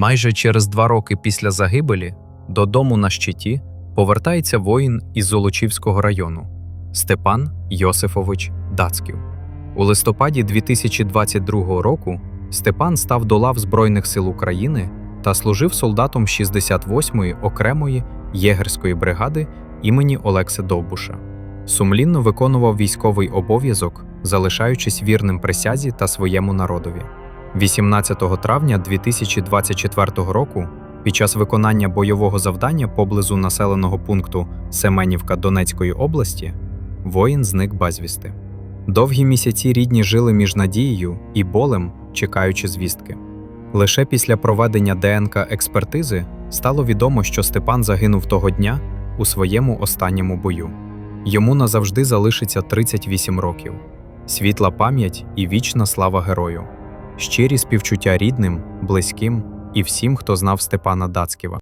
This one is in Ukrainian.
Майже через два роки після загибелі додому на щиті повертається воїн із Золочівського району Степан Йосифович Дацьків. У листопаді 2022 року Степан став до лав Збройних сил України та служив солдатом 68-ї окремої єгерської бригади імені Олекси Довбуша. Сумлінно виконував військовий обов'язок, залишаючись вірним присязі та своєму народові. 18 травня 2024 року, під час виконання бойового завдання поблизу населеного пункту Семенівка Донецької області, воїн зник безвісти. Довгі місяці рідні жили між надією і болем, чекаючи звістки. Лише після проведення ДНК експертизи стало відомо, що Степан загинув того дня у своєму останньому бою. Йому назавжди залишиться 38 років. Світла пам'ять і вічна слава герою. Щирі співчуття рідним, близьким і всім, хто знав Степана Дацьківа.